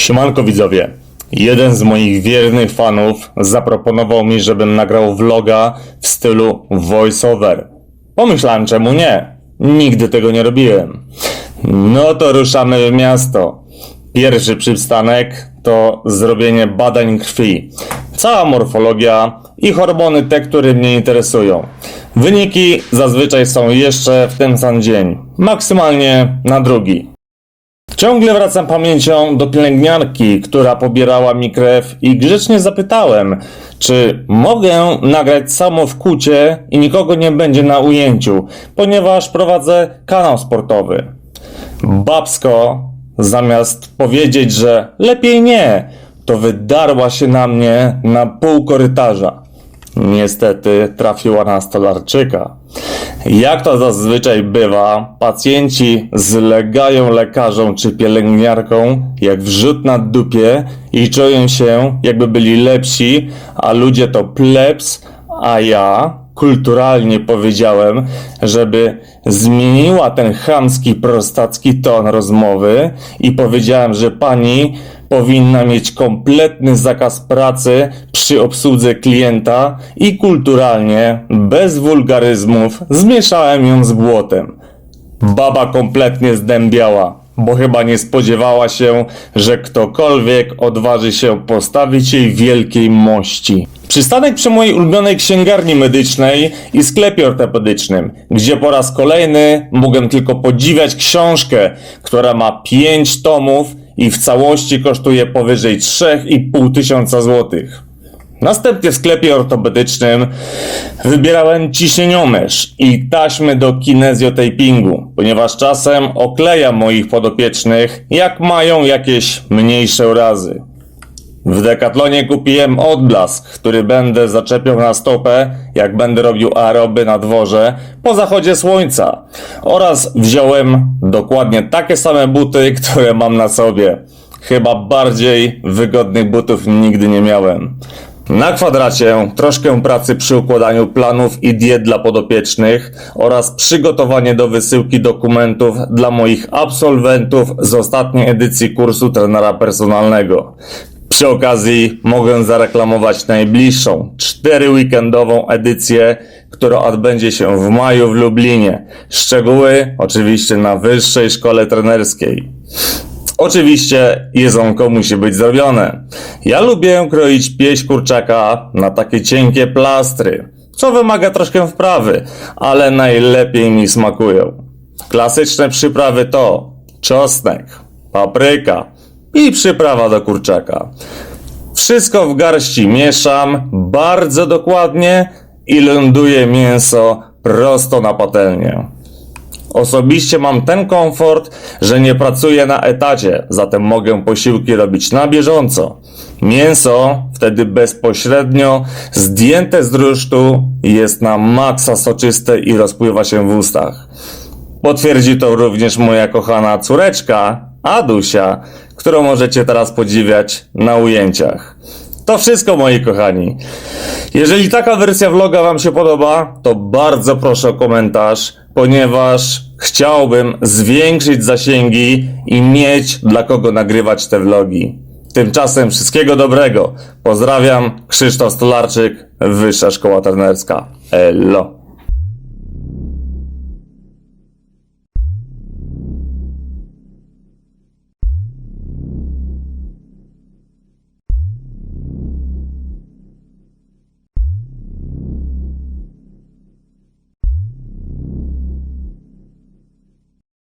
Siemanko widzowie. Jeden z moich wiernych fanów zaproponował mi, żebym nagrał vloga w stylu voiceover. Pomyślałem, czemu nie? Nigdy tego nie robiłem. No to ruszamy w miasto. Pierwszy przystanek to zrobienie badań krwi. Cała morfologia i hormony te, które mnie interesują. Wyniki zazwyczaj są jeszcze w ten sam dzień, maksymalnie na drugi. Ciągle wracam pamięcią do pielęgniarki, która pobierała mi krew i grzecznie zapytałem, czy mogę nagrać samo w kucie i nikogo nie będzie na ujęciu, ponieważ prowadzę kanał sportowy. Babsko, zamiast powiedzieć, że lepiej nie, to wydarła się na mnie na pół korytarza. Niestety trafiła na stolarczyka. Jak to zazwyczaj bywa, pacjenci zlegają lekarzom czy pielęgniarkom jak wrzut na dupie i czują się jakby byli lepsi, a ludzie to plebs, a ja kulturalnie powiedziałem, żeby zmieniła ten chamski, prostacki ton rozmowy i powiedziałem, że pani powinna mieć kompletny zakaz pracy przy obsłudze klienta i kulturalnie, bez wulgaryzmów, zmieszałem ją z błotem. Baba kompletnie zdębiała, bo chyba nie spodziewała się, że ktokolwiek odważy się postawić jej wielkiej mości. Przystanek przy mojej ulubionej księgarni medycznej i sklepie ortopedycznym, gdzie po raz kolejny mogłem tylko podziwiać książkę, która ma 5 tomów i w całości kosztuje powyżej 3,5 tysiąca złotych. Następnie w sklepie ortopedycznym wybierałem ciśnieniomierz i taśmy do kinezjotapingu, ponieważ czasem oklejam moich podopiecznych, jak mają jakieś mniejsze urazy. W Decathlonie kupiłem odblask, który będę zaczepiał na stopę, jak będę robił aeroby na dworze po zachodzie słońca. Oraz wziąłem dokładnie takie same buty, które mam na sobie. Chyba bardziej wygodnych butów nigdy nie miałem. Na kwadracie troszkę pracy przy układaniu planów i diet dla podopiecznych oraz przygotowanie do wysyłki dokumentów dla moich absolwentów z ostatniej edycji kursu trenera personalnego. Przy okazji mogę zareklamować najbliższą, cztery weekendową edycję, która odbędzie się w maju w Lublinie. Szczegóły oczywiście na Wyższej Szkole Trenerskiej. Oczywiście jedzonko musi być zrobione. Ja lubię kroić pieść kurczaka na takie cienkie plastry, co wymaga troszkę wprawy, ale najlepiej mi smakują. Klasyczne przyprawy to czosnek, papryka i przyprawa do kurczaka. Wszystko w garści mieszam bardzo dokładnie i ląduje mięso prosto na patelnię. Osobiście mam ten komfort, że nie pracuję na etacie, zatem mogę posiłki robić na bieżąco. Mięso wtedy bezpośrednio zdjęte z rusztu jest na maksa soczyste i rozpływa się w ustach. Potwierdzi to również moja kochana córeczka, Adusia, którą możecie teraz podziwiać na ujęciach. To wszystko moi kochani. Jeżeli taka wersja vloga Wam się podoba, to bardzo proszę o komentarz, ponieważ chciałbym zwiększyć zasięgi i mieć dla kogo nagrywać te vlogi. Tymczasem wszystkiego dobrego. Pozdrawiam, Krzysztof Stolarczyk, Wyższa Szkoła Trenerska. Elo.